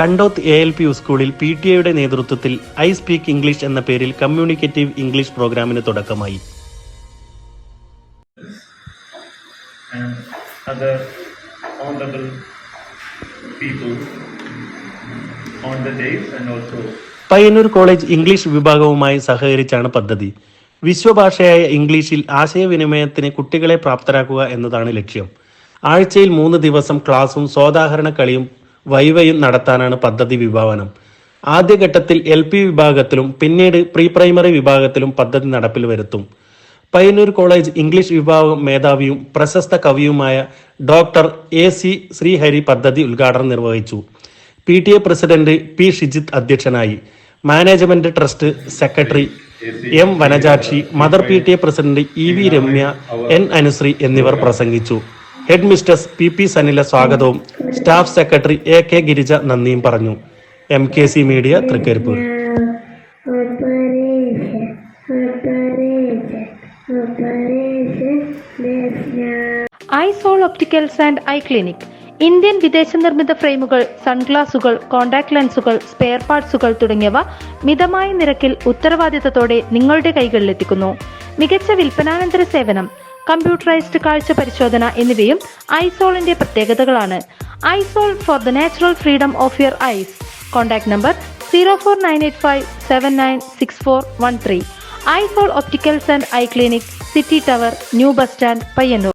Kandoth A L P U സ്കൂളിൽ P T എയുടെ നേതൃത്വത്തിൽ ഐ സ്പീക്ക് ഇംഗ്ലീഷ് എന്ന പേരിൽ കമ്മ്യൂണിക്കേറ്റീവ് ഇംഗ്ലീഷ് പ്രോഗ്രാമിന് തുടക്കമായി. പയ്യന്നൂർ കോളേജ് ഇംഗ്ലീഷ് വിഭാഗവുമായി സഹകരിച്ചാണ് പദ്ധതി. വിശ്വഭാഷയായ ഇംഗ്ലീഷിൽ ആശയവിനിമയത്തിന് കുട്ടികളെ പ്രാപ്തരാക്കുക എന്നതാണ് ലക്ഷ്യം. ആഴ്ചയിൽ മൂന്ന് ദിവസം ക്ലാസും സോദാഹരണ കളിയും വൈവയും നടത്താനാണ് പദ്ധതി വിഭാവനം. ആദ്യഘട്ടത്തിൽ എൽ പി വിഭാഗത്തിലും പിന്നീട് പ്രീ പ്രൈമറി വിഭാഗത്തിലും പദ്ധതി നടപ്പിൽ വരുത്തും. പയ്യന്നൂർ കോളേജ് ഇംഗ്ലീഷ് വിഭാഗം മേധാവിയും പ്രശസ്ത കവിയുമായ ഡോക്ടർ എ സി ശ്രീഹരി പദ്ധതി ഉദ്ഘാടനം നിർവഹിച്ചു. P T A president P Shijith അധ്യക്ഷനായി. Management trust secretary M Vanajakshi mother P T A president E V Ramya N Anushree എന്നിവർ പ്രസംഗിച്ചു. Head mistress P P Sanila സ്വാഗതവും. Staff secretary A K Girija നന്ദിയും പറഞ്ഞു. M K C media Trikaripur. Isol opticals and eye clinic. Indian വിദേശ നിർമ്മിത ഫ്രെയിമുകൾ സൺഗ്ലാസുകൾ contact ലെൻസുകൾ spare പാർട്സുകൾ തുടങ്ങിയവ മിതമായ നിരക്കിൽ ഉത്തരവാദിത്തത്തോടെ നിങ്ങളുടെ കൈകളിലെത്തിക്കുന്നു. മികച്ച വിൽപ്പനാനന്തര സേവനം കമ്പ്യൂട്ടറൈസ്ഡ് കാഴ്ച പരിശോധന എന്നിവയും ഐസോളിന്റെ പ്രത്യേകതകളാണ്. Isol for the natural freedom of your eyes. Contact number zero four nine eight five seven nine six four one three. Isol opticals and eye clinic city tower new bus stand Payyanur.